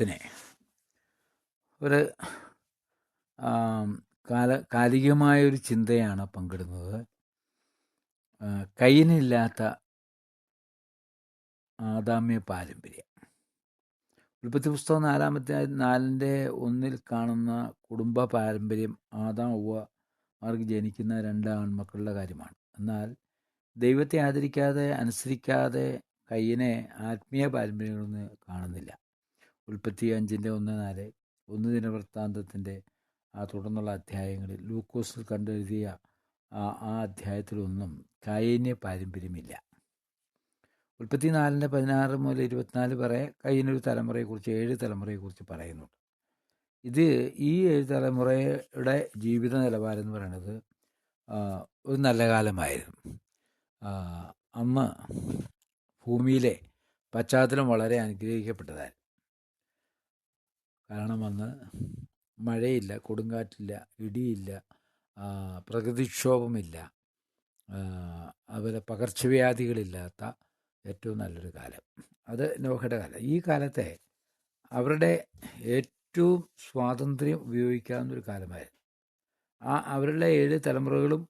ദൈവജനത്തിന് ഒരു കാല കാലികമായൊരു ചിന്തയാണ് പങ്കിടുന്നത്. കയ്യിനില്ലാത്ത ആദാമ്യ പാരമ്പര്യം. ഉൽപ്പത്തി പുസ്തകം നാലാമത്തെ നാലിന്റെ ഒന്നിൽ കാണുന്ന കുടുംബ പാരമ്പര്യം ആദാം ഉവ്വ അവർക്ക് ജനിക്കുന്ന രണ്ട് ആൺമക്കളുടെ കാര്യമാണ്. എന്നാൽ ദൈവത്തെ ആദരിക്കാതെ അനുസരിക്കാതെ കയ്യനെ ആത്മീയ പാരമ്പര്യങ്ങളൊന്നും കാണുന്നില്ല. ഉൽപ്പത്തി അഞ്ചിന്റെ ഒന്ന് നാല് ഒന്ന് ദിന വൃത്താന്തത്തിന്റെ ആ തുടർന്നുള്ള അധ്യായങ്ങളിൽ ലൂക്കോസിൽ കണ്ടെഴുതിയ ആ അധ്യായത്തിലൊന്നും കയ്യന്യ പാരമ്പര്യമില്ല. ഉൽപ്പത്തി നാലിന്റെ പതിനാറ് മുതൽ ഇരുപത്തിനാല് വരെ കൈനൊരു തലമുറയെക്കുറിച്ച് ഏഴ് തലമുറയെക്കുറിച്ച് പറയുന്നുണ്ട്. ഇത് ഈ ഏഴ് തലമുറയുടെ ജീവിത നിലവാരം എന്ന് പറയുന്നത് ഒരു നല്ല കാലമായിരുന്നു. അന്ന് ഭൂമിയിലെ പശ്ചാത്തലം വളരെ അനുഗ്രഹിക്കപ്പെട്ടതായിരുന്നു. കാരണം അന്ന് മഴയില്ല കൊടുങ്കാറ്റില്ല ഇടിയില്ല പ്രകൃതിക്ഷോഭമില്ല. അതുപോലെ പകർച്ചവ്യാധികളില്ലാത്ത ഏറ്റവും നല്ലൊരു കാലം. അത് നോഹയുടെ കാലം. ഈ കാലത്തെ അവരുടെ ഏറ്റവും സ്വാതന്ത്ര്യം ഉപയോഗിക്കാവുന്നൊരു കാലമായിരുന്നു. ആ അവരുടെ ഏഴ് തലമുറകളും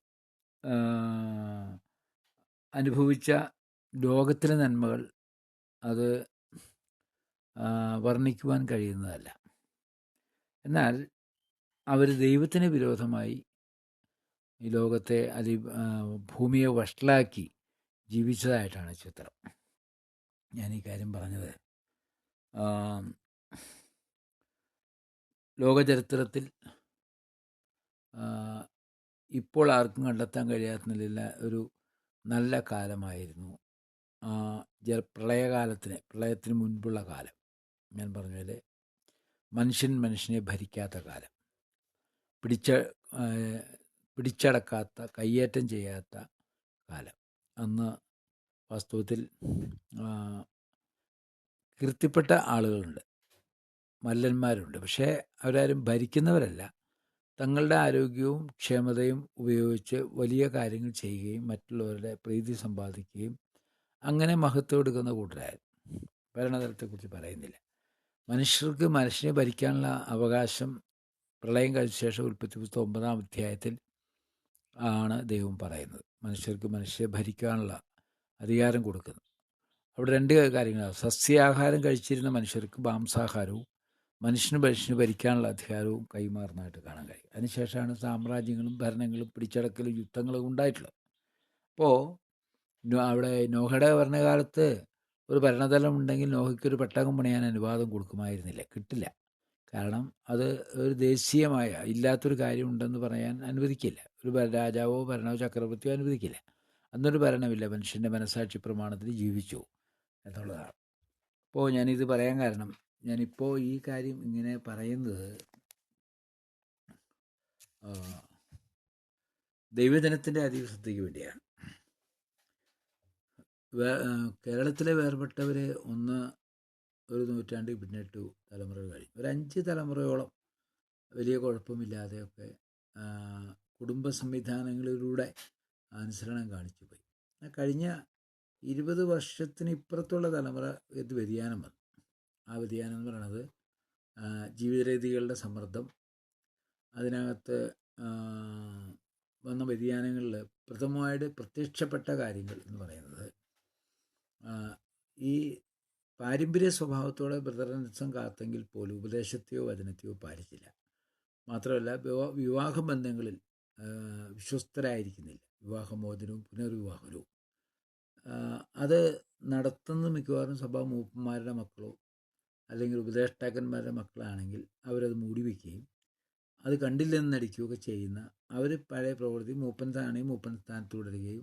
അനുഭവിച്ച ലോകത്തിലെ നന്മകൾ അത് വർണിക്കുവാൻ കഴിയുന്നതല്ല. എന്നാൽ അവർ ദൈവത്തിന് വിരോധമായി ഈ ലോകത്തെ അതി ഭൂമിയെ വഷളാക്കി ജീവിച്ചതായിട്ടാണ് ചിത്രം. ഞാൻ ഈ കാര്യം പറഞ്ഞത്. ലോകചരിത്രത്തിൽ ഇപ്പോൾ ആർക്കും കണ്ടെത്താൻ കഴിയാത്ത നിലയിലുള്ള ഒരു നല്ല കാലമായിരുന്നു. ജ പ്രളയകാലത്തിന് പ്രളയത്തിന് മുൻപുള്ള കാലം. ഞാൻ പറഞ്ഞ പോലെ മനുഷ്യൻ മനുഷ്യനെ ഭരിക്കാത്ത കാലം. പിടിച്ച പിടിച്ചടക്കാത്ത കയ്യേറ്റം ചെയ്യാത്ത കാലം. അന്ന് വാസ്തവത്തിൽ കീർത്തിപ്പെട്ട ആളുകളുണ്ട്. മല്ലന്മാരുണ്ട്. പക്ഷേ അവരാരും ഭരിക്കുന്നവരല്ല. തങ്ങളുടെ ആരോഗ്യവും ക്ഷമതയും ഉപയോഗിച്ച് വലിയ കാര്യങ്ങൾ ചെയ്യുകയും മറ്റുള്ളവരുടെ പ്രീതി സമ്പാദിക്കുകയും അങ്ങനെ മഹത്വം എടുക്കുന്ന കൂട്ടരായിരുന്നു ഭരണതലത്തെക്കുറിച്ച് പറയുന്നില്ല. മനുഷ്യർക്ക് മനുഷ്യനെ ഭരിക്കാനുള്ള അവകാശം പ്രളയം കഴിച്ച ശേഷം ഉൽപ്പത്തി പുസ്തകം ഒമ്പതാം അധ്യായത്തിൽ ആണ് ദൈവം പറയുന്നത്. മനുഷ്യർക്ക് മനുഷ്യരെ ഭരിക്കാനുള്ള അധികാരം കൊടുക്കുന്നു. അവിടെ രണ്ട് കാര്യങ്ങളാണ്. സസ്യാഹാരം കഴിച്ചിരുന്ന മനുഷ്യർക്ക് മാംസാഹാരവും മനുഷ്യന് മനുഷ്യന് ഭരിക്കാനുള്ള അധികാരവും കൈമാറുന്നതായിട്ട് കാണാൻ കഴിയും. അതിനുശേഷമാണ് സാമ്രാജ്യങ്ങളും ഭരണങ്ങളും പിടിച്ചടക്കലും യുദ്ധങ്ങളും ഉണ്ടായിട്ടുള്ളത്. അപ്പോൾ അവിടെ നോഹയുടെ ഭരണകാലത്ത് ഒരു ഭരണതലം ഉണ്ടെങ്കിൽ നോഹയ്ക്ക് ഒരു പെട്ടകം പണിയാൻ അനുവാദം കൊടുക്കുമായിരുന്നില്ല. കിട്ടില്ല. കാരണം അത് ഒരു ദേശീയമായ ഇല്ലാത്തൊരു കാര്യമുണ്ടെന്ന് പറയാൻ അനുവദിക്കില്ല. ഒരു രാജാവോ ഭരണവോ ചക്രവർത്തിയോ അനുവദിക്കില്ല. അന്നൊരു ഭരണമില്ല. മനുഷ്യന്റെ മനസാക്ഷി പ്രമാണത്തിൽ ജീവിച്ചു എന്നുള്ളതാണ്. അപ്പോൾ ഞാനിത് പറയാൻ കാരണം ഞാനിപ്പോൾ ഈ കാര്യം ഇങ്ങനെ പറയുന്നത് ദൈവജനത്തിന്റെ അധിവസത്തേക്ക് വേണ്ടിയാണ്. കേരളത്തിലെ വേർപെട്ടവർ ഒന്ന് ഒരു നൂറ്റാണ്ട് പിന്നിട്ടു തലമുറകൾ കഴിഞ്ഞു. ഒരു അഞ്ച് തലമുറയോളം വലിയ കുഴപ്പമില്ലാതെയൊക്കെ കുടുംബ സംവിധാനങ്ങളിലൂടെ അനുസരണം കാണിച്ചു പോയി. കഴിഞ്ഞ ഇരുപത് വർഷത്തിന് ഇപ്പുറത്തുള്ള തലമുറ ഇത് വ്യതിയാനം വന്നു. ആ വ്യതിയാനം എന്ന് പറയുന്നത് ജീവിതരീതികളുടെ സമ്മർദ്ദം അതിനകത്ത് വന്ന വ്യതിയാനങ്ങളിൽ പ്രഥമമായിട്ട് പ്രത്യക്ഷപ്പെട്ട കാര്യങ്ങൾ എന്ന് പറയുന്നത് ഈ പാരമ്പര്യ സ്വഭാവത്തോടെ ബ്രദറൻസം കാത്തെങ്കിൽ പോലും ഉപദേശത്തെയോ വചനത്തെയോ പാലിച്ചില്ല. മാത്രമല്ല വിവാഹ ബന്ധങ്ങളിൽ വിശ്വസ്തരായിരിക്കുന്നില്ല. വിവാഹമോചനവും പുനർവിവാഹനവും. അത് നടത്തുന്ന മിക്കവാറും സഭാ മൂപ്പന്മാരുടെ മക്കളോ അല്ലെങ്കിൽ ഉപദേഷ്ടാക്കന്മാരുടെ മക്കളാണെങ്കിൽ അവരത് മൂടി വയ്ക്കുകയും അത് കണ്ടില്ലെന്ന് നടിക്കുകയൊക്കെ ചെയ്യുന്ന അവർ പഴയ പ്രവൃത്തി മൂപ്പൻ സ്ഥാനാണെങ്കിൽ മൂപ്പൻ സ്ഥാനത്ത് തുടരുകയും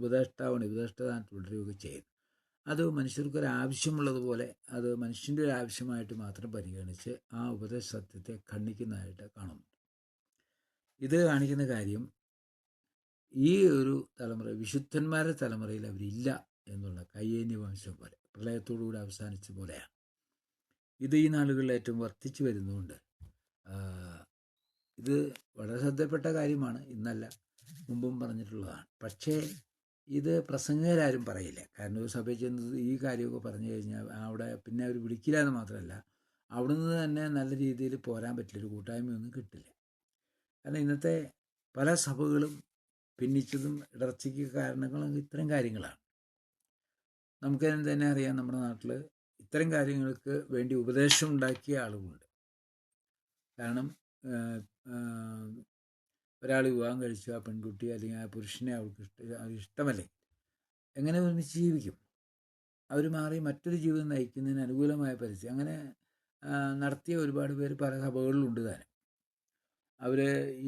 ഉപദേഷ്ടാവണി ഉപദേഷ്ട സ്ഥാനത്ത് തുടരുകയൊക്കെ ചെയ്യുന്നു. അത് മനുഷ്യർക്കൊരു ആവശ്യമുള്ളതുപോലെ അത് മനുഷ്യന്റെ ഒരു ആവശ്യമായിട്ട് മാത്രം പരിഗണിച്ച് ആ ഉപദേശ സത്യത്തെ ഖണ്ഡിക്കുന്നതായിട്ട് കാണുന്നു ഇത് കാണിക്കുന്ന കാര്യം ഈ ഒരു തലമുറ വിശുദ്ധന്മാരുടെ തലമുറയിൽ അവരില്ല എന്നുള്ള കയ്യേന്യ വംശം പോലെ പ്രളയത്തോടുകൂടി അവസാനിച്ച പോലെയാണ്. ഇത് ഈ നാളുകളിൽ ഏറ്റവും വർദ്ധിച്ചു വരുന്നുണ്ട്. ഇത് വളരെ ശ്രദ്ധപ്പെട്ട കാര്യമാണ് ഇന്നല്ല മുമ്പും പറഞ്ഞിട്ടുള്ളതാണ്. പക്ഷേ ഇത് പ്രസംഗകരാരും പറയില്ല. കാരണം ഒരു സഭയിൽ ചെന്ന് ഈ കാര്യമൊക്കെ പറഞ്ഞു കഴിഞ്ഞാൽ അവിടെ പിന്നെ അവർ വിളിക്കില്ല എന്ന് മാത്രമല്ല അവിടുന്ന് തന്നെ നല്ല രീതിയിൽ പോരാൻ പറ്റില്ല. ഒരു കൂട്ടായ്മയൊന്നും കിട്ടില്ല. കാരണം ഇന്നത്തെ പല സഭകളും പിന്നിച്ചതും ഇടർച്ചയ്ക്ക് കാരണങ്ങളും ഇത്തരം കാര്യങ്ങളാണ്. നമുക്ക് തന്നെ അറിയാം നമ്മുടെ നാട്ടിൽ ഇത്തരം കാര്യങ്ങൾക്ക് വേണ്ടി ഉപദേശം ഉണ്ടാക്കിയ ആളുകളുണ്ട്. കാരണം ഒരാൾ വിവാഹം കഴിച്ചു ആ പെൺകുട്ടി അല്ലെങ്കിൽ ആ പുരുഷനെ അവൾക്ക് ഇഷ്ട ഇഷ്ടമല്ലേ? എങ്ങനെ ഒരുമിച്ച് ജീവിക്കും? അവർ മാറി മറ്റൊരു ജീവിതം നയിക്കുന്നതിന് അനുകൂലമായ പരിസ്ഥിതി. അങ്ങനെ നടത്തിയ ഒരുപാട് പേര് പല സഭകളിലുണ്ട് താനും അവർ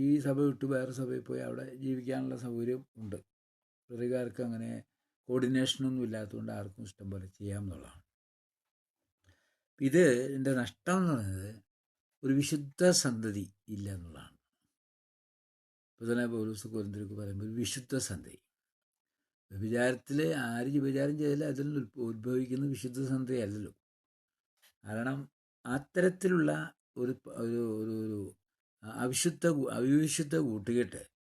ഈ സഭ വിട്ട് വേറെ സഭയിൽ പോയി അവിടെ ജീവിക്കാനുള്ള സൗകര്യം ഉണ്ട്. പ്രതികാർക്ക് അങ്ങനെ കോർഡിനേഷനൊന്നും ഇല്ലാത്തതുകൊണ്ട് ആർക്കും ഇഷ്ടം പോലെ ചെയ്യാമെന്നുള്ളതാണ് ഇത് എന്റെ നഷ്ടം എന്ന് പറയുന്നത് ഒരു വിശുദ്ധ സന്തതി ഇല്ല എന്നുള്ളതാണ്. തന്നെ പൗലൂസ് കൊരിന്തിരക്ക് പറയുമ്പോൾ വിശുദ്ധ സന്ധ്യ വ്യഭിചാരത്തിൽ ആര് വ്യഭിചാരം ചെയ്താലും അതിൽ ഉത്ഭവിക്കുന്ന വിശുദ്ധ സന്തതി കാരണം അത്തരത്തിലുള്ള ഒരു ഒരു ഒരു അവിശുദ്ധ അവിവിശുദ്ധ കൂട്ടുകെട്ട്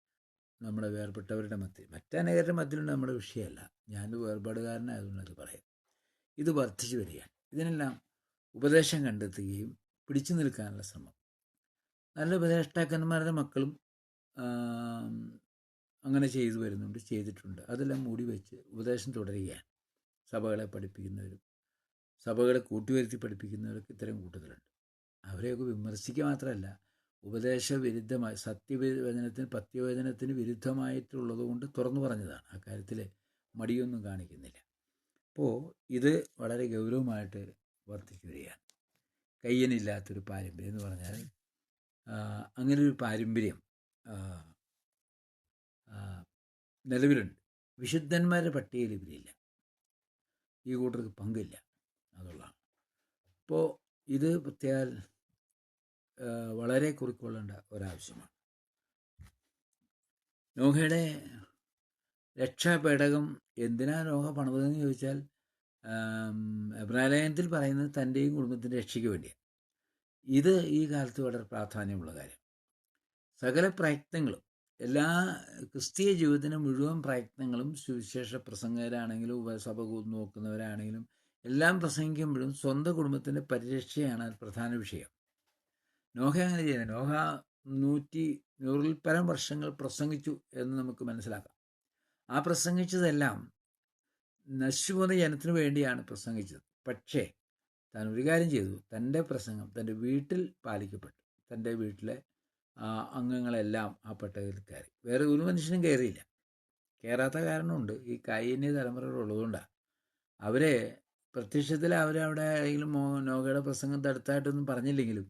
നമ്മുടെ വേർപെട്ടവരുടെ മധ്യ മറ്റനേകരുടെ മധ്യമുണ്ട് നമ്മുടെ വിഷയമല്ല. ഞാൻ വേർപാടുകാരനായതുകൊണ്ട് അത് പറയാം. ഇത് വർദ്ധിച്ചു വരികയാണ്. ഇതിനെല്ലാം ഉപദേശം കണ്ടെത്തുകയും പിടിച്ചു നിൽക്കാനുള്ള ശ്രമം. നല്ല ഉപദേഷ്ടാക്കന്മാരുടെ മക്കളും അങ്ങനെ ചെയ്തു വരുന്നുണ്ട് ചെയ്തിട്ടുണ്ട്. അതെല്ലാം മൂടി വെച്ച് ഉപദേശം തുടരുകയാണ്. സഭകളെ പഠിപ്പിക്കുന്നവരും സഭകളെ കൂട്ടിവരുത്തി പഠിപ്പിക്കുന്നവരൊക്കെ ഇത്തരം കൂട്ടത്തിലുണ്ട്. അവരെയൊക്കെ വിമർശിക്കുക മാത്രമല്ല ഉപദേശ വിരുദ്ധമായി സത്യവചനത്തിന് വിരുദ്ധമായിട്ടുള്ളത് കൊണ്ട് തുറന്നു പറഞ്ഞതാണ്. ആ കാര്യത്തിൽ മടിയൊന്നും കാണിക്കുന്നില്ല. അപ്പോൾ ഇത് വളരെ ഗൗരവമായിട്ട് വർദ്ധിച്ചു വരികയാണ് കയ്യനില്ലാത്തൊരു പാരമ്പര്യം എന്ന് പറഞ്ഞാൽ അങ്ങനെ ഒരു പാരമ്പര്യം നിലവിലുണ്ട്. വിശുദ്ധന്മാരുടെ പട്ടികയിൽ ഇവരില്ല. ഈ കൂട്ടർക്ക് പങ്കില്ല. അതുള്ളതാണ് അപ്പോൾ ഇത് പ്രത്യേക വളരെ കുറിക്കൊള്ളേണ്ട ഒരാവശ്യമാണ്. നോഹയുടെ രക്ഷാപേടകം എന്തിനാ നോഹ പണിതെന്ന് ചോദിച്ചാൽ എബ്രാലയത്തിൽ പറയുന്നത് തന്റെയും കുടുംബത്തിന്റെ രക്ഷയ്ക്ക് വേണ്ടിയാണ് ഇത് ഈ കാലത്ത് വളരെ പ്രാധാന്യമുള്ള കാര്യം. സകല പ്രയത്നങ്ങളും എല്ലാ ക്രിസ്തീയ ജീവിതത്തിന്റെ മുഴുവൻ പ്രയത്നങ്ങളും സുവിശേഷ പ്രസംഗരാണെങ്കിലും ഉപസഭ നോക്കുന്നവരാണെങ്കിലും എല്ലാം പ്രസംഗിക്കുമ്പോഴും സ്വന്തം കുടുംബത്തിന്റെ പരിരക്ഷയാണ് പ്രധാന വിഷയം. നോഹ അങ്ങനെ ചെയ്യുന്നത് നോഹ നൂറ്റി നൂറിൽ പരം വർഷങ്ങൾ പ്രസംഗിച്ചു എന്ന് നമുക്ക് മനസ്സിലാക്കാം. ആ പ്രസംഗിച്ചതെല്ലാം നശിച്ചുപോകുന്ന ജനത്തിനു വേണ്ടിയാണ് പ്രസംഗിച്ചത്. പക്ഷേ താൻ ഒരു കാര്യം ചെയ്തു. തന്റെ പ്രസംഗം തന്റെ വീട്ടിൽ പാലിക്കപ്പെട്ടു. തന്റെ വീട്ടിലെ അംഗങ്ങളെല്ലാം ആ പട്ടകത്തിൽ കയറി. വേറെ ഒരു മനുഷ്യനും കയറിയില്ല. കയറാത്ത കാരണമുണ്ട്. ഈ കൈന്യ തലമുറകളുള്ളതുകൊണ്ടാണ് അവരെ പ്രത്യക്ഷത്തിൽ അവരവിടെ ആരെങ്കിലും നോഹയുടെ പ്രസംഗം തടുത്തായിട്ടൊന്നും പറഞ്ഞില്ലെങ്കിലും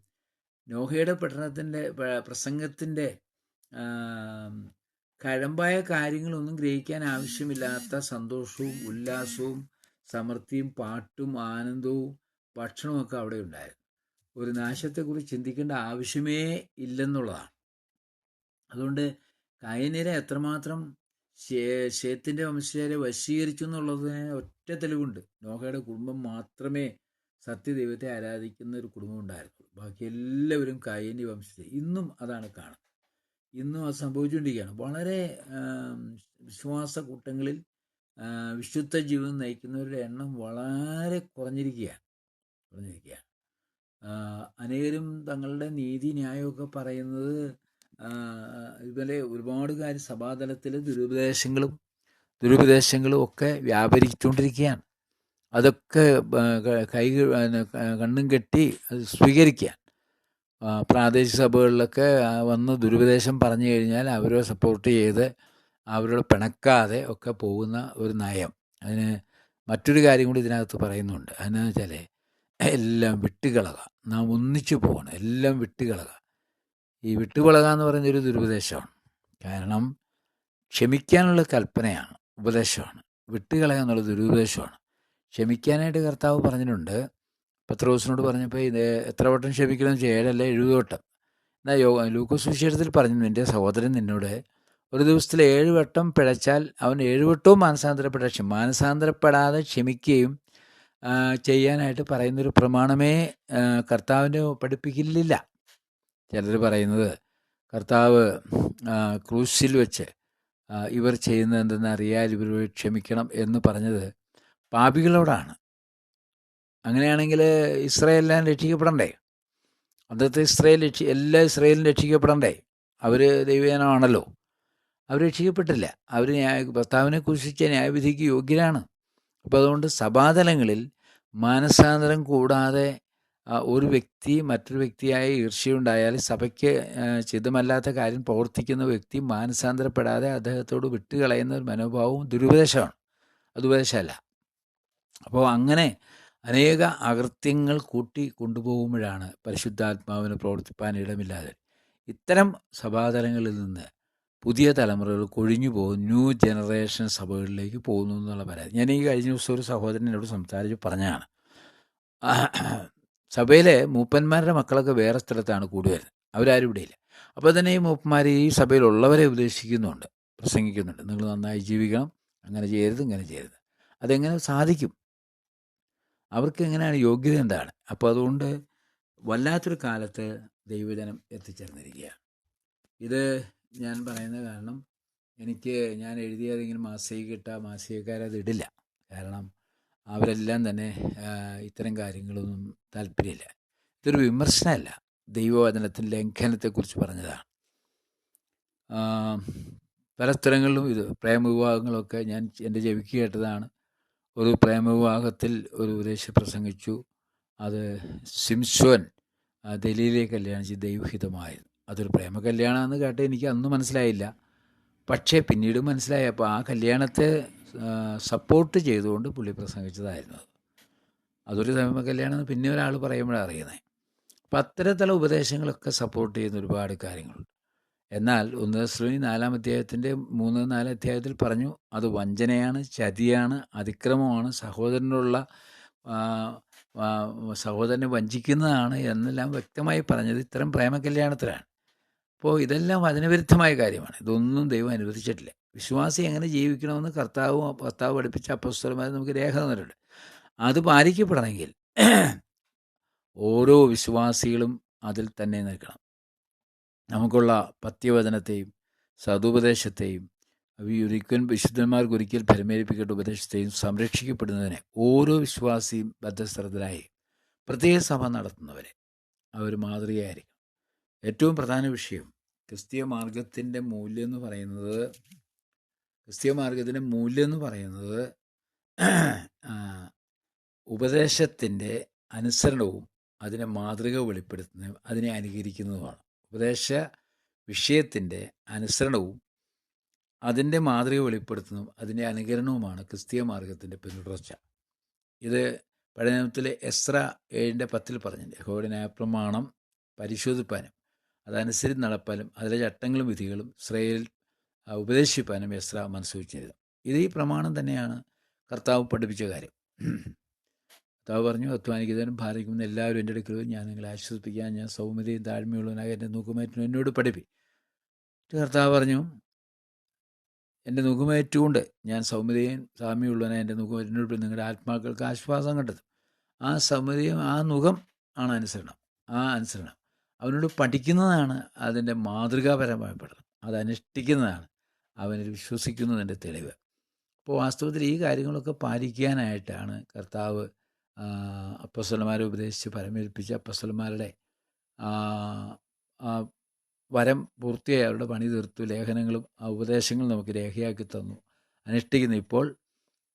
നോഹയുടെ പഠനത്തിന്റെ പ്രസംഗത്തിന്റെ കഴമ്പായ കാര്യങ്ങളൊന്നും ഗ്രഹിക്കാൻ ആവശ്യമില്ലാത്ത സന്തോഷവും ഉല്ലാസവും സമൃദ്ധിയും പാട്ടും ആനന്ദവും ഭക്ഷണവും ഒക്കെ അവിടെ ഉണ്ടായിരുന്നു. ഒരു നാശത്തെക്കുറിച്ച് ചിന്തിക്കേണ്ട ആവശ്യമേ ഇല്ലെന്നുള്ളതാണ്. അതുകൊണ്ട് കായനീരെ എത്രമാത്രം ഷേത്തിന്റെ വംശജരെ വശീകരിച്ചു എന്നുള്ളതിന് ഒറ്റ തെളിവുണ്ട്. നോഹയുടെ കുടുംബം മാത്രമേ സത്യദൈവത്തെ ആരാധിക്കുന്ന ഒരു കുടുംബം ഉണ്ടായിരുന്നുള്ളൂ. ബാക്കി എല്ലാവരും കായനി വംശജർ. ഇന്നും അതാണ് കാണുന്നത്. ഇന്നും അത് സംഭവിച്ചുകൊണ്ടിരിക്കുകയാണ്. വളരെ വിശ്വാസ കൂട്ടങ്ങളിൽ വിശുദ്ധ ജീവിതം നയിക്കുന്നവരുടെ എണ്ണം വളരെ കുറഞ്ഞിരിക്കുകയാണ്. കുറഞ്ഞിരിക്കുകയാണ്. അനേകരും തങ്ങളുടെ നീതി ന്യായമൊക്കെ പറയുന്നത് ഇതുപോലെ ഒരുപാട് കാര്യം സഭാതലത്തിൽ ദുരുപദേശങ്ങളും ദുരുപദേശങ്ങളും ഒക്കെ വ്യാപരിച്ചുകൊണ്ടിരിക്കുകയാണ്. അതൊക്കെ കൈ കണ്ണും കെട്ടി അത് സ്വീകരിക്കുക പ്രാദേശിക സഭകളിലൊക്കെ വന്ന് ദുരുപദേശം പറഞ്ഞു കഴിഞ്ഞാൽ അവരെ സപ്പോർട്ട് ചെയ്ത് അവരോട് പിണക്കാതെ ഒക്കെ പോകുന്ന ഒരു നയം. അതിന് മറ്റൊരു കാര്യം കൂടി ഇതിനകത്ത് പറയുന്നുണ്ട്. അതെന്നു വെച്ചാൽ എല്ലാം വിട്ടുകളക. നാം ഒന്നിച്ചു പോകണം. എല്ലാം വിട്ടുകളക. ഈ വിട്ടുകളക എന്ന് പറയുന്ന ഒരു ദുരുപദേശമാണ്. കാരണം ക്ഷമിക്കാനുള്ള കൽപ്പനയാണ് ഉപദേശമാണ്. വിട്ടുകളക എന്നുള്ള ദുരുപദേശമാണ്. ക്ഷമിക്കാനായിട്ട് കർത്താവ് പറഞ്ഞിട്ടുണ്ട്. പത്രോസിനോട് പറഞ്ഞപ്പോൾ ഇത് എത്ര വട്ടം ക്ഷമിക്കണം ഏഴല്ല എഴുപത് വട്ടം. എന്നാൽ യോ ലൂക്കോസ് വിശേഷത്തിൽ പറഞ്ഞു എന്റെ സഹോദരൻ നിന്നോട് ഒരു ദിവസത്തിൽ ഏഴ് വട്ടം പിഴച്ചാൽ അവൻ ഏഴുവട്ടവും മാനസാന്തരപ്പെട്ട മാനസാന്തരപ്പെടാതെ ക്ഷമിക്കുകയും ചെയ്യാനായിട്ട് പറയുന്നൊരു പ്രമാണമേ കർത്താവിന് പഠിപ്പിക്കില്ല ചിലർ പറയുന്നത് കർത്താവ് ക്രൂശിൽ വെച്ച് ഇവർ ചെയ്യുന്നത് എന്തെന്ന് അറിയാൽ ക്ഷമിക്കണം എന്ന് പറഞ്ഞത് പാപികളോടാണ്. അങ്ങനെയാണെങ്കിൽ ഇസ്രായേലെല്ലാം രക്ഷിക്കപ്പെടണ്ടേ? അന്നത്തെ ഇസ്രായേൽ രക്ഷി എല്ലാ ഇസ്രായേലും രക്ഷിക്കപ്പെടണ്ടേ? അവർ ദൈവജനമാണല്ലോ. അവർ രക്ഷിക്കപ്പെട്ടില്ല. അവർ ന്യായ ഭർത്താവിനെ കുറിച്ച് ന്യായവിധിക്ക് യോഗ്യരാണ്. അപ്പോൾ അതുകൊണ്ട് സഭാതലങ്ങളിൽ മാനസാന്തരം കൂടാതെ ഒരു വ്യക്തി മറ്റൊരു വ്യക്തിയായ ഈർഷ്യയുണ്ടായാൽ സഭയ്ക്ക് ചിതമല്ലാത്ത കാര്യം പ്രവർത്തിക്കുന്ന വ്യക്തി മാനസാന്തരപ്പെടാതെ അദ്ദേഹത്തോട് വിട്ടുകളയുന്ന ഒരു മനോഭാവവും ദുരുപദേശമാണ്. അത് ഉപദേശമല്ല അപ്പോൾ അങ്ങനെ അനേക അകൃത്യങ്ങൾ കൂട്ടി കൊണ്ടുപോകുമ്പോഴാണ് പരിശുദ്ധാത്മാവിന് പ്രവർത്തിപ്പാൻ ഇടമില്ലാതെ ഇത്തരം സഭാതലങ്ങളിൽ നിന്ന് പുതിയ തലമുറകൾ കൊഴിഞ്ഞു പോകും. ന്യൂ ജനറേഷൻ സഭകളിലേക്ക് പോകുന്നു എന്നുള്ള പരാതി. ഞാൻ ഈ കഴിഞ്ഞ ദിവസം ഒരു സഹോദരൻ എന്നോട് സംസാരിച്ച് പറഞ്ഞതാണ്. സഭയിലെ മൂപ്പന്മാരുടെ മക്കളൊക്കെ വേറെ സ്ഥലത്താണ് കൂടി വരുന്നത് അവരാരും ഇവിടെയില്ല. അപ്പോൾ തന്നെ ഈ മൂപ്പന്മാർ ഈ സഭയിലുള്ളവരെ ഉപദേശിക്കുന്നുണ്ട്. പ്രസംഗിക്കുന്നുണ്ട്. നിങ്ങൾ നന്നായി ജീവിക്കണം. അങ്ങനെ ചെയ്യരുത് ഇങ്ങനെ ചെയ്യരുത്. അതെങ്ങനെ സാധിക്കും? അവർക്ക് എങ്ങനെയാണ് യോഗ്യത എന്താണ്? അപ്പോൾ അതുകൊണ്ട് വല്ലാത്തൊരു കാലത്ത് ദൈവജനം എത്തിച്ചേർന്നിരിക്കുകയാണ്. ഇത് ഞാൻ പറയുന്ന കാരണം എനിക്ക് ഞാൻ എഴുതിയത് ഇങ്ങനെ മാസിക ഇട്ട മാസികക്കാരത് ഇടില്ല. കാരണം അവരെല്ലാം തന്നെ ഇത്തരം കാര്യങ്ങളൊന്നും താല്പര്യമില്ല. ഇതൊരു വിമർശനമല്ല. ദൈവവചനത്തിന്റെ ലംഘനത്തെക്കുറിച്ച് പറഞ്ഞതാണ്. പല സ്ഥലങ്ങളിലും ഇത് പ്രേമവിവാഹങ്ങളൊക്കെ ഞാൻ എന്റെ ചെവിക്ക് കേട്ടതാണ്. ഒരു പ്രേമവിവാഹത്തിൽ ഒരു ഉപദേശം പ്രസംഗിച്ചു. അത് സിംസോൻ ദലീലെ കല്യാണിച്ച് ദൈവഹിതമായിരുന്നു. അതൊരു പ്രേമ കല്യാണമെന്ന് കേട്ട് എനിക്ക് അന്ന് മനസ്സിലായില്ല. പക്ഷേ പിന്നീട് മനസ്സിലായി. അപ്പോൾ ആ കല്യാണത്തെ സപ്പോർട്ട് ചെയ്തുകൊണ്ട് പുള്ളി പ്രസംഗിച്ചതായിരുന്നു അതൊരു പ്രേമ കല്യാണം എന്ന് പിന്നെ ഒരാൾ പറയുമ്പോഴാണ് അറിയുന്നത് അപ്പം അത്തരത്തിലുള്ള ഉപദേശങ്ങളൊക്കെ സപ്പോർട്ട് ചെയ്യുന്ന ഒരുപാട് കാര്യങ്ങളുണ്ട്. എന്നാൽ ഒന്ന് ശ്രീ നാലാം അധ്യായത്തിന്റെ മൂന്ന് നാല് അധ്യായത്തിൽ പറഞ്ഞു അത് വഞ്ചനയാണ് ചതിയാണ് അതിക്രമമാണ് സഹോദരനുള്ള സഹോദരനെ വഞ്ചിക്കുന്നതാണ് എന്നെല്ലാം വ്യക്തമായി പറഞ്ഞത് ഇത്തരം പ്രേമ കല്യാണത്തിലാണ് അപ്പോൾ ഇതെല്ലാം വചനവിരുദ്ധമായ കാര്യമാണ്. ഇതൊന്നും ദൈവം അനുവദിച്ചിട്ടില്ല. വിശ്വാസി എങ്ങനെ ജീവിക്കണമെന്ന് കർത്താവും കർത്താവ് പഠിപ്പിച്ച അപ്പസ്തലന്മാർ നമുക്ക് രേഖ തന്നിട്ടുണ്ട്. അത് പാലിക്കപ്പെടണമെങ്കിൽ ഓരോ വിശ്വാസികളും അതിൽ തന്നെ നിൽക്കണം. നമുക്കുള്ള പത്യവചനത്തെയും സതുപദേശത്തെയും ഒരിക്കൽ വിശുദ്ധന്മാർക്ക് ഒരിക്കൽ ഭരമേൽപ്പിക്കേണ്ട ഉപദേശത്തെയും സംരക്ഷിക്കപ്പെടുന്നതിന് ഓരോ വിശ്വാസിയും ബദ്ധസ്ഥലത്തിലായി പ്രത്യേക സഭ നടത്തുന്നവരെ. അവർ മാതൃകയായിരിക്കും ഏറ്റവും പ്രധാന വിഷയം ക്രിസ്തീയ മാർഗത്തിന്റെ മൂല്യം എന്ന് പറയുന്നത് ക്രിസ്തീയ മാർഗത്തിന്റെ മൂല്യം എന്ന് പറയുന്നത് ഉപദേശത്തിന്റെ അനുസരണവും അതിനെ മാതൃക വെളിപ്പെടുത്തുന്നതും അതിനെ അനുകരിക്കുന്നതുമാണ്. ഉപദേശ വിഷയത്തിന്റെ അനുസരണവും അതിന്റെ മാതൃക വെളിപ്പെടുത്തുന്നതും അതിന്റെ അനുകരണവുമാണ് ക്രിസ്തീയ മാർഗത്തിന്റെ പിന്തുടർച്ച. ഇത് പഴയ നിയമത്തിലെ എസ്ര ഏഴിന്റെ പത്തിൽ പറഞ്ഞിട്ടുണ്ട്. യഹോയുടെ ന്യായപ്രമാണം പരിശോധിപ്പാനും അതനുസരിച്ച് നടപ്പാനും അതിലെ ചട്ടങ്ങളും വിധികളും ഇസ്രയേൽ ഉപദേശിപ്പാനും എസ്ര മനസ്സ് ചെയ്തു ഇത് ഈ പ്രമാണം തന്നെയാണ് കർത്താവ് പഠിപ്പിച്ച കാര്യം. കർത്താവ് പറഞ്ഞു അധ്വാനിക്കുന്നതിനും ഭാരിക്കുന്ന എല്ലാവരും എന്റെ അടുക്കൽ. ഞാൻ നിങ്ങളെ ആശ്വസിപ്പിക്കാൻ ഞാൻ സൗമ്യതയും താഴ്മയുള്ളവനായി എന്റെ നൂക്കുമേറ്റും എന്നോട് പഠിപ്പി. കർത്താവ് പറഞ്ഞു എന്റെ നുഖമേറ്റുകൊണ്ട് ഞാൻ സൗമ്യതയും സാമ്യമുള്ളവനായി എന്റെ നുഖമേറ്റിനോട് നിങ്ങളുടെ ആത്മാക്കൾക്ക് ആശ്വാസം കണ്ടത് ആ സൗമ്യതയും ആ നുഖം ആണ് അനുസരണം. ആ അനുസരണം. അവനോട് പഠിക്കുന്നതാണ് അതിന്റെ മാതൃകാപരമായ പഠനം. അത് അനുഷ്ഠിക്കുന്നതാണ്. അവനിൽ വിശ്വസിക്കുന്നതിന്റെ തെളിവ്. അപ്പോൾ വാസ്തവത്തിൽ ഈ കാര്യങ്ങളൊക്കെ പാലിക്കാനായിട്ടാണ് കർത്താവ് അപ്പസ്വലന്മാരെ ഉപദേശിച്ച് പരമേൽപ്പിച്ച അപ്പസ്വലന്മാരുടെ വരം പൂർത്തിയായി അവരുടെ പണി തീർത്തു. ലേഖനങ്ങളും ആ ഉപദേശങ്ങളും നമുക്ക് രേഖയാക്കി തന്നു. അനുഷ്ഠിക്കുന്നു. ഇപ്പോൾ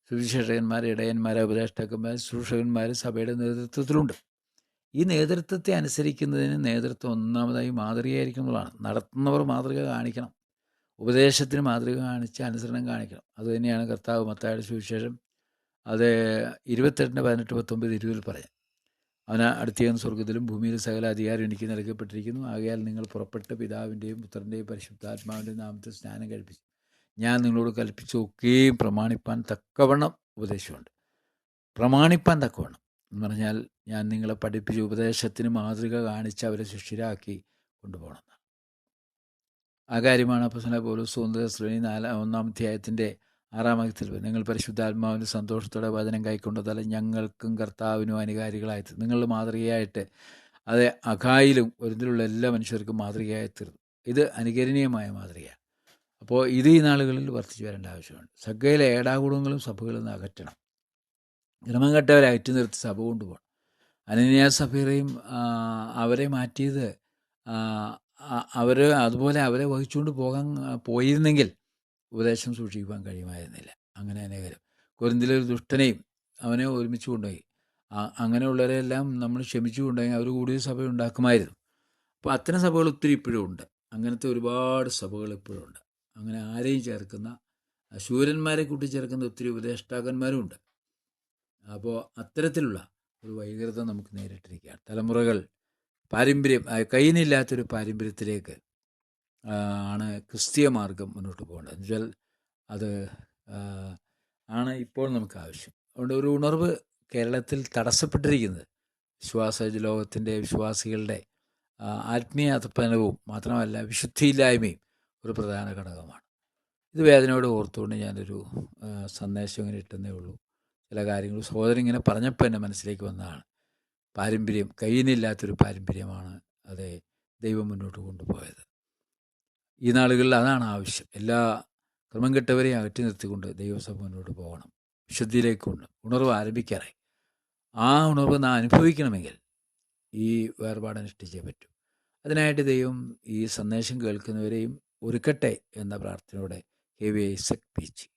സുവിശേഷകന്മാർ ഇടയന്മാർ ഉപദേഷ്ടാക്കന്മാർ ശുശ്രൂഷകന്മാർ സഭയുടെ നേതൃത്വത്തിലുണ്ട്. ഈ നേതൃത്വത്തെ അനുസരിക്കുന്നതിന് നേതൃത്വം ഒന്നാമതായി മാതൃകയായിരിക്കുമ്പോഴാണ് നടത്തുന്നവർ മാതൃക കാണിക്കണം. ഉപദേശത്തിന് മാതൃക കാണിച്ച് അനുസരണം കാണിക്കണം. അതുതന്നെയാണ് കർത്താവ് മത്തായുടെ സുവിശേഷം. അത് ഇരുപത്തെട്ടിന്റെ പതിനെട്ട് പത്തൊമ്പത് ഇരുപതിൽ പറയാം. അവന് അടുത്തേന്ന് സ്വർഗത്തിലും ഭൂമിയിലും സകല അധികാരം എനിക്ക് നൽകപ്പെട്ടിരിക്കുന്നു. ആകയാൽ നിങ്ങൾ പുറപ്പെട്ട് പിതാവിന്റെയും പുത്രന്റെയും പരിശുദ്ധാത്മാവിന്റെയും നാമത്തിൽ സ്നാനം കഴിപ്പിച്ചു. ഞാൻ നിങ്ങളോട് കൽപ്പിച്ച ഒക്കെയും പ്രമാണിപ്പാൻ തക്കവണ്ണം ഉപദേശമുണ്ട്. പ്രമാണിപ്പാൻ തക്കവണ്ണം. എന്ന് പറഞ്ഞാൽ ഞാൻ നിങ്ങളെ പഠിപ്പിച്ച ഉപദേശത്തിന് മാതൃക കാണിച്ച് അവരെ ശിഷ്യരാക്കി കൊണ്ടുപോകണം ആ കാര്യമാണ് അപ്പസന പോലും സ്വന്തം ശ്രേണി നാലാം ഒന്നാം അധ്യായത്തിന്റെ ആറാമത്തിൽ നിങ്ങൾ പരിശുദ്ധാത്മാവിന്റെ സന്തോഷത്തോടെ വചനം കൈക്കൊണ്ടതല്ല ഞങ്ങൾക്കും കർത്താവിനും അനുകാരികളായി നിങ്ങൾ മാതൃകയായിട്ട് അത് അഖായിലും ഒരുതിലുള്ള എല്ലാ മനുഷ്യർക്കും മാതൃകയായി തീർന്നു. ഇത് അനുകരണീയമായ മാതൃകയാണ്. അപ്പോൾ ഇത് ഈ നാളുകളിൽ വർദ്ധിച്ചു വരേണ്ട ആവശ്യമുണ്ട്. സഖയിലെ ഏടാകുടങ്ങളും സഭകളിൽ നിന്ന് അകറ്റണം. ക്രമം കെട്ടവരെ അയറ്റി നിർത്തി സഭ കൊണ്ടുപോകണം. അനന്യ സഭയെയും അവരെ മാറ്റിയത് അവർ അതുപോലെ അവരെ വഹിച്ചുകൊണ്ട് പോകാൻ പോയിരുന്നെങ്കിൽ ഉപദേശം സൂക്ഷിക്കുവാൻ കഴിയുമായിരുന്നില്ല. അങ്ങനെ അനേകരും. കുരുന്തിലൊരു ദുഷ്ടനെയും അവനെ ഒരുമിച്ച് കൊണ്ടുപോയി. അങ്ങനെയുള്ളവരെല്ലാം നമ്മൾ ക്ഷമിച്ചു കൊണ്ടുപോയി അവർ കൂടിയ സഭ ഉണ്ടാക്കുമായിരുന്നു. അപ്പോൾ അത്തരം സഭകൾ ഒത്തിരി ഇപ്പോഴും ഉണ്ട്. അങ്ങനത്തെ ഒരുപാട് സഭകൾ ഇപ്പോഴും ഉണ്ട്. അങ്ങനെ ആരെയും ചേർക്കുന്ന ശൂരന്മാരെ കൂട്ടി ചേർക്കുന്ന ഒത്തിരി ഉപദേഷ്ടാക്കന്മാരും ഉണ്ട്. അപ്പോൾ അത്തരത്തിലുള്ള ഒരു വൈകൃതം നമുക്ക് നേരിട്ടിരിക്കുകയാണ്. തലമുറകൾ പാരമ്പര്യം കയ്യിനില്ലാത്തൊരു പാരമ്പര്യത്തിലേക്ക് ആണ് ക്രിസ്തീയ മാർഗം മുന്നോട്ട് പോകേണ്ടത്. എന്നുവെച്ചാൽ അത് ആണ് ഇപ്പോൾ നമുക്ക് ആവശ്യം. അതുകൊണ്ട് ഒരു ഉണർവ് കേരളത്തിൽ തടസ്സപ്പെട്ടിരിക്കുന്നത് വിശ്വാസ ലോകത്തിന്റെ വിശ്വാസികളുടെ ആത്മീയ അധപ്പനവും മാത്രമല്ല വിശുദ്ധിയില്ലായ്മയും ഒരു പ്രധാന ഘടകമാണ്. ഇത് വേദനയോട് ഓർത്തുകൊണ്ട് ഞാനൊരു സന്ദേശം ഇങ്ങനെ ഇട്ടുന്നേ ഉള്ളൂ. ചില കാര്യങ്ങൾ സഹോദരൻ ഇങ്ങനെ പറഞ്ഞപ്പോൾ എന്റെ മനസ്സിലേക്ക് വന്നതാണ്. പാരമ്പര്യം കയ്യിനില്ലാത്തൊരു പാരമ്പര്യമാണ് അത് ദൈവം മുന്നോട്ട് കൊണ്ടുപോയത്. ഈ നാളുകളിൽ അതാണ് ആവശ്യം. എല്ലാ ക്രമം കെട്ടവരെയും അകറ്റി നിർത്തിക്കൊണ്ട് ദൈവസഭ മുന്നോട്ട് പോകണം. വിശുദ്ധിയിലേക്ക് കൊണ്ട് ഉണർവ് ആരംഭിക്കാറായി. ആ ഉണർവ് നാം അനുഭവിക്കണമെങ്കിൽ ഈ വേർപാട് അനുഷ്ഠിച്ചേ പറ്റൂ. അതിനായിട്ട് ദൈവം ഈ സന്ദേശം കേൾക്കുന്നവരെയും ഒരുക്കട്ടെ എന്ന പ്രാർത്ഥനയോടെ കെ വി ഐസക് പി ജി.